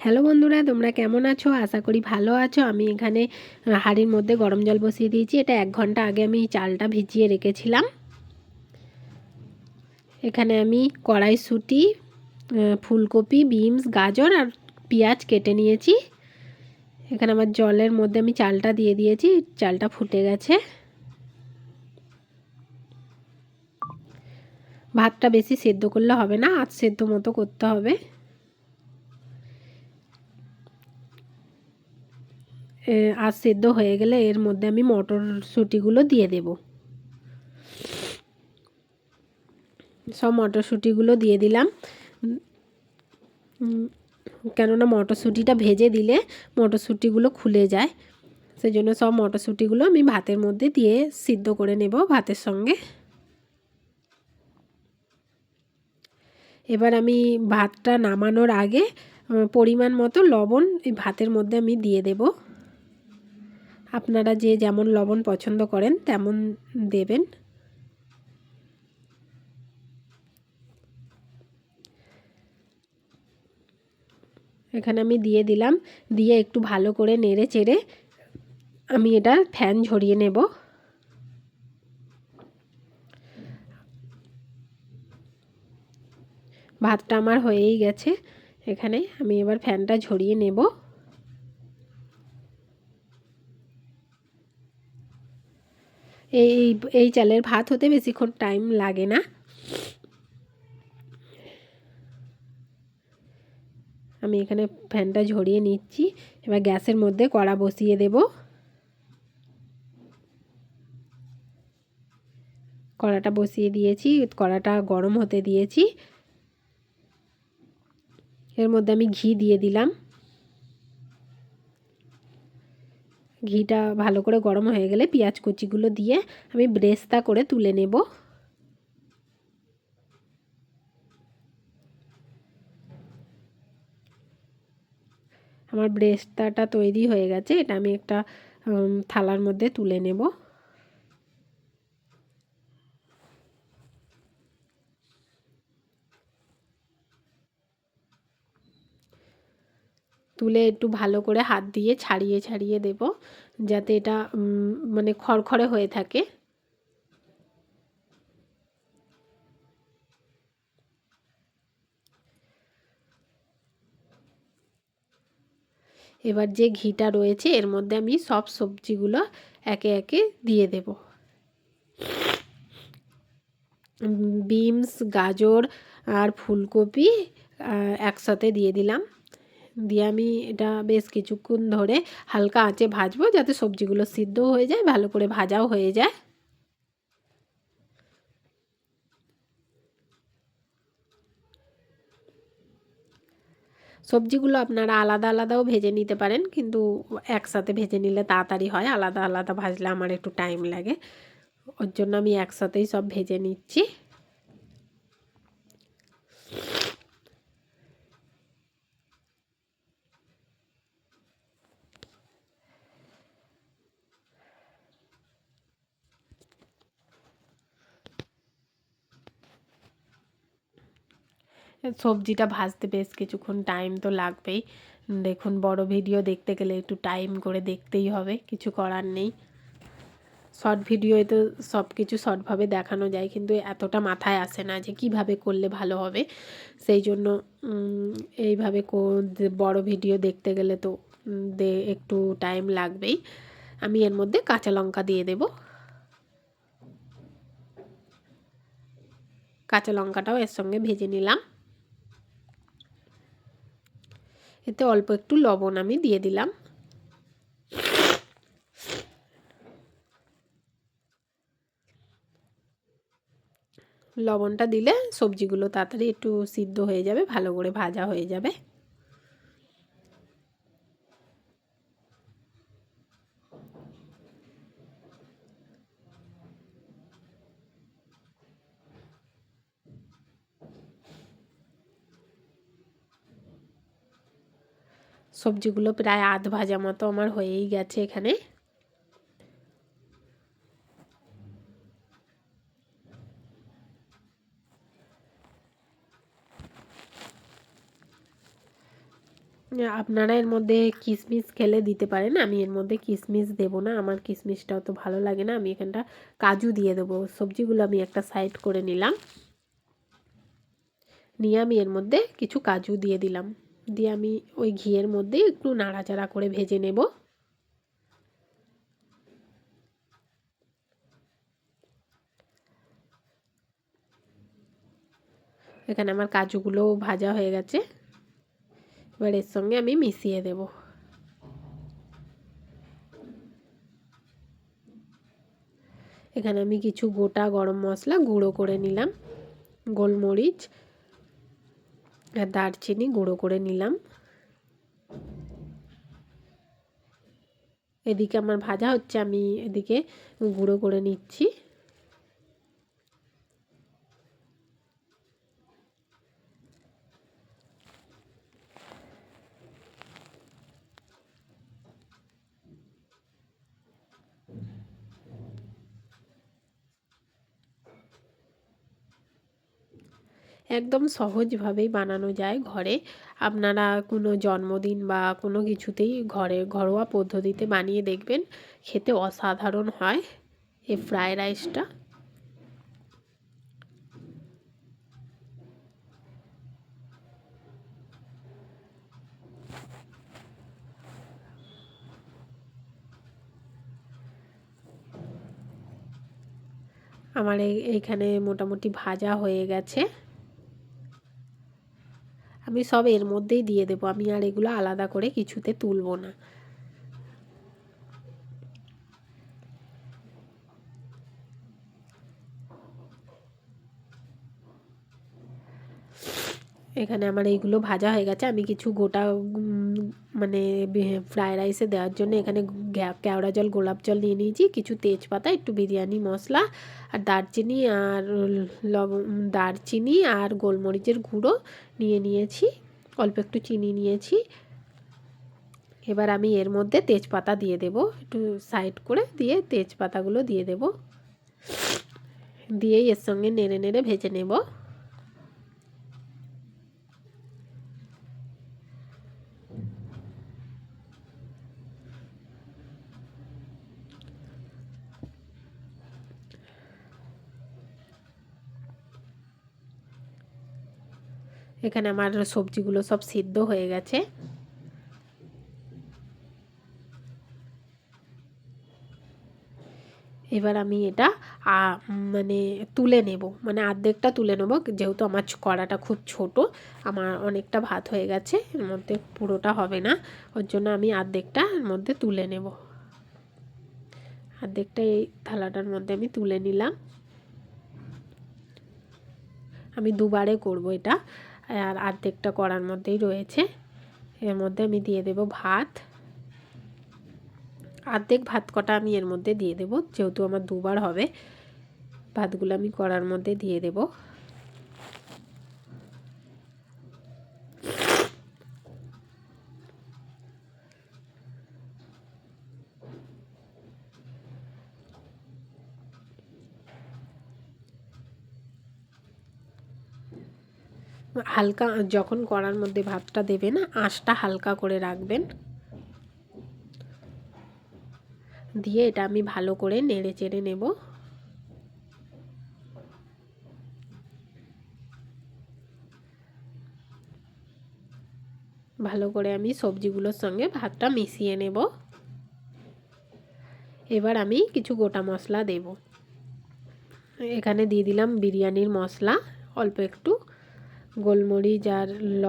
Hello বন্ধুরা, তোমরা কেমন আছো? আশা করি ভালো আছো। আমি এখানে হাঁড়ির মধ্যে গরম জল বসিয়ে দিয়েছি। এটা এক ঘণ্টা আগে আমি চালটা ভিজিয়ে রেখেছিলাম। এখানে আমি কড়াইশুঁটি ফুলকপি, বিনস, গাজর আর পেঁয়াজ কেটে নিয়েছি। এখানে আমার জলের মধ্যে আমি চালটা দিয়ে দিয়েছি। চালটা ফুটে গেছে। ভাতটা বেশি সেদ্ধ করলে হবে না, আধ সেদ্ধ মতো করতে হবে। আর সেদ্ধ হয়ে গেলে এর মধ্যে আমি মটরশুঁটিগুলো দিয়ে দেব। সব মটরশুঁটিগুলো দিয়ে দিলাম। কেননা মটরশুঁটিটা ভেজে দিলে মটরশুঁটিগুলো খুলে যায়। সেই জন্য সব মটরশুঁটিগুলো আমি ভাতের মধ্যে দিয়ে সিদ্ধ করে নেব ভাতের সঙ্গে। এবার আমি ভাতটা নামানোর আগে পরিমাণ মতো লবণ এই ভাতের মধ্যে আমি দিয়ে দেবো। আপনারা যে যেমন লবণ পছন্দ করেন, তেমন দেবেন। এখানে আমি দিয়ে দিলাম। দিয়ে একটু ভালো করে নেড়ে চেড়ে আমি এটা ফ্যান ঝরিয়ে নেব। ভাতটা আমার হয়েই গেছে। এখানে আমি এবার ফ্যানটা ঝরিয়ে নেব। এই এই চালের ভাত হতে বেশিক্ষণ টাইম লাগে না। আমি এখানে ফ্যানটা ঝরিয়ে নিচ্ছি। এবার গ্যাসের মধ্যে কড়া বসিয়ে দেব। কড়াটা বসিয়ে দিয়েছি, কড়াটা গরম হতে দিয়েছি। এর মধ্যে আমি ঘি দিয়ে দিলাম। ঘিটা ভালো করে গরম হয়ে গেলে পেঁয়াজ কুচিগুলো দিয়ে আমি ব্রেস্তা করে তুলে নেব। আমার ব্রেস্তাটা তৈরি হয়ে গেছে, এটা আমি একটা থালার মধ্যে তুলে নেব। তুলে একটু ভালো করে হাত দিয়ে ছাড়িয়ে ছাড়িয়ে দেব, যাতে এটা মানে খড়খড়ে হয়ে থাকে। এবার যে ঘিটা রয়েছে, এর মধ্যে আমি সব সবজিগুলো একে একে দিয়ে দেব। বিনস, গাজর আর ফুলকপি একসাথে দিয়ে দিলাম। দিয়ে আমি এটা বেশ কিছুক্ষণ ধরে হালকা আঁচে ভাজবো যাতে সবজিগুলো সিদ্ধ হয়ে যায়, ভালো করে ভাজাও হয়ে যায়। সবজিগুলো আপনারা আলাদা আলাদাও ভেজে নিতে পারেন, কিন্তু একসাথে ভেজে নিলে তাড়াতাড়ি হয়, আলাদা আলাদা ভাজলে আমার একটু টাইম লাগে। ওর জন্য আমি একসাথেই সব ভেজে নিচ্ছি। সবজিটা ভাজতে বেশ কিছুক্ষণ টাইম তো লাগবেই। দেখুন, বড় ভিডিও দেখতে গেলে একটু টাইম করে দেখতেই হবে, কিছু করার নেই। শর্ট ভিডিওয়ে তো সব কিছু শর্টভাবে দেখানো যায়, কিন্তু এতটা মাথায় আসে না যে কীভাবে করলে ভালো হবে। সেই জন্য এইভাবে বড় ভিডিও দেখতে গেলে তো একটু টাইম লাগবেই। আমি এর মধ্যে কাঁচা লঙ্কা দিয়ে দেব। কাঁচা লঙ্কাটাও এর সঙ্গে ভেজে নিলাম। এতে অল্প একটু লবণ আমি দিয়ে দিলাম। লবণটা দিলে সবজিগুলো তাড়াতাড়ি একটু সিদ্ধ হয়ে যাবে, ভালো করে ভাজা হয়ে যাবে। সবজিগুলো প্রায় আধ ভাজা মতো আমার হয়েই গেছে এখানে। আপনারা এর মধ্যে কিশমিশ খেলে দিতে পারেন, আমি এর মধ্যে কিশমিশ দেব না, আমার কিশমিশটা অত ভালো লাগে না, আমি এখানটা কাজু দিয়ে দেবো, সবজিগুলো আমি একটা সাইড করে নিলাম। নিয়ে আমি এর মধ্যে কিছু কাজু দিয়ে দিলাম। দিয়ে আমি ওই ঘিয়ের মধ্যে একটু নাড়াচাড়া করে ভেজে নেব। এখানে আমার কাজুগুলোও ভাজা হয়ে গেছে। এবার এর সঙ্গে আমি মিশিয়ে দেব। এখানে আমি কিছু গোটা গরম মশলা গুঁড়ো করে নিলাম। গোলমরিচ আর দারচিনি গুঁড়ো করে নিলাম। এদিকে আমার ভাজা হচ্ছে আমি এদিকে গুঁড়ো করে নিচ্ছি। একদম সহজভাবেই বানানো যায় ঘরে। আপনারা কোনো জন্মদিন বা কোনো কিছুতেই ঘরে ঘরোয়া পদ্ধতিতে বানিয়ে দেখবেন, খেতে অসাধারণ হয় এই ফ্রায়েড রাইসটা। আমার এইখানে মোটামুটি ভাজা হয়ে গেছে। আমি সব এর মধ্যেই দিয়ে দেবো। আমি আর এগুলো আলাদা করে কিছুতে তুলব না। এখানে আমার এইগুলো ভাজা হয়ে গেছে। আমি কিছু গোটা মানে ফ্রায়েড রাইসে দেওয়ার জন্য এখানে কেওড়া জল, গোলাপ জল নিয়ে নিয়েছি। কিছু তেজপাতা, একটু বিরিয়ানি মশলা, আর দারচিনি আর লব, দারচিনি আর গোলমরিচের গুঁড়ো নিয়ে নিয়েছি। অল্প একটু চিনি নিয়েছি। এবার আমি এর মধ্যে তেজপাতা দিয়ে দেব। একটু সাইড করে দিয়ে তেজপাতাগুলো দিয়ে দেব। দিয়ে এর সঙ্গে নেড়ে নেড়ে ভেজে নেব। এখানে আমার সবজিগুলো সব সিদ্ধ হয়ে গেছে। এবার আমি এটা মানে তুলে নেব মানে আর্ধেকটা তুলে নেব, যেহেতু আমার কড়াটা খুব ছোট, আমার অনেকটা ভাত হয়ে গেছে, এর মধ্যে পুরোটা হবে না, ওর জন্য আমি আর্ধেকটা এর মধ্যে তুলে নেব। আর্ধেকটা এই থালাটার মধ্যে আমি তুলে নিলাম। আমি দুবারে করব এটা। আর আর্ধেকটা করার মধ্যেই রয়েছে। এর মধ্যে আমি দিয়ে দেব ভাত। আর্ধেক ভাত কটা আমি এর মধ্যে দিয়ে দেব, যেহেতু আমার দুবার হবে। ভাতগুলো আমি করার মধ্যে দিয়ে দেবো। হালকা, যখন কড়ার মধ্যে ভাতটা দেবেন, আঁশটা হালকা করে রাখবেন। দিয়ে এটা আমি ভালো করে নেড়ে চেড়ে নেব। ভালো করে আমি সবজিগুলোর সঙ্গে ভাতটা মিশিয়ে নেব। এবার আমি কিছু গোটা মশলা দেব। এখানে দিয়ে দিলাম বিরিয়ানির মশলা, অল্প একটু গোলমরিচ আর ল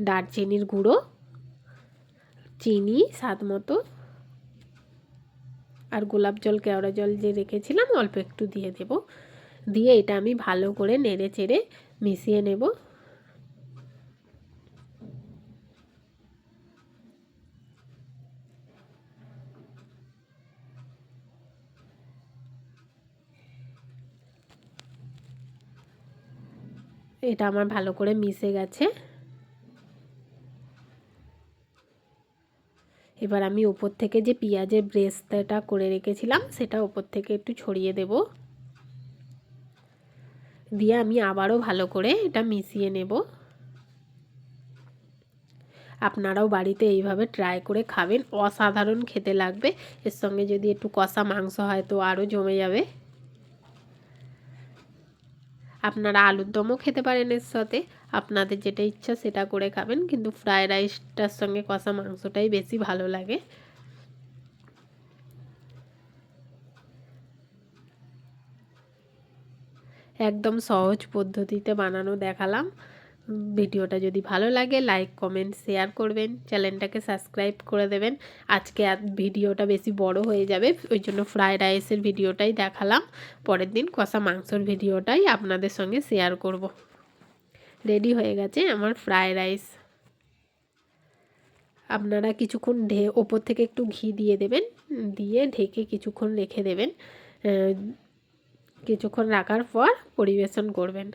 দারচিনির গুঁড়ো, চিনি, স্বাদ মতো। আর গোলাপ জল, কেওড়া জল যে রেখেছিলাম, অল্প একটু দিয়ে দেব। দিয়ে এটা আমি ভালো করে নেড়ে চেড়ে মিশিয়ে নেব। এটা আমার ভালো করে মিশে গেছে। এবার আমি ওপর থেকে যে পেঁয়াজের ব্রেস্তাটা করে রেখেছিলাম, সেটা ওপর থেকে একটু ছড়িয়ে দেব। দিয়ে আমি আবারও ভালো করে এটা মিশিয়ে নেব। আপনারাও বাড়িতে এইভাবে ট্রাই করে খাবেন, অসাধারণ খেতে লাগবে। এর সঙ্গে যদি একটু কষা মাংস হয় তো আরও জমে যাবে। আপনারা আলুর দমও খেতে পারেন এর সাথে। আপনাদের যেটা ইচ্ছা সেটা করে খাবেন, কিন্তু ফ্রায়েড রাইসটার সঙ্গে কষা মাংসটাই বেশি ভালো লাগে। একদম সহজ পদ্ধতিতে বানানো দেখালাম। ভিডিওটা যদি ভালো লাগে লাইক কমেন্ট শেয়ার করবেন। চ্যানেলটাকে সাবস্ক্রাইব করে দেবেন। আজকে ভিডিওটা বেশি বড় হয়ে যাবে, ওই জন্য ফ্রায়েড রাইসের ভিডিওটাই দেখালাম। পরের দিন কষা মাংসর ভিডিওটাই আপনাদের সঙ্গে শেয়ার করব। রেডি হয়ে গেছে আমার ফ্রায়েড রাইস আপনারা কিছুক্ষণ ঢে, ওপর থেকে একটু ঘি দিয়ে দেবেন। দিয়ে ঢেকে কিছুক্ষণ রেখে দেবেন। কিছুক্ষণ রাখার পর পরিবেশন করবেন।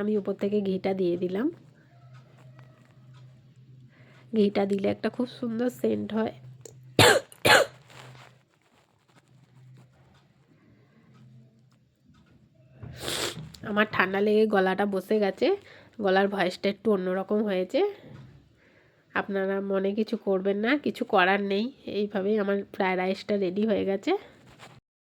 আমি উপর থেকে ঘিটা দিয়ে দিলাম। ঘিটা দিলে একটা খুব সুন্দর সেন্ট হয়। আমার ঠান্ডা লেগে গলাটা বসে গেছে, গলার ভয়েসটা একটু অন্যরকম হয়েছে। আপনারা মনে কিছু করবেন না, কিছু করার নেই। এইভাবেই আমার ফ্রায়েড রাইসটা রেডি হয়ে গেছে।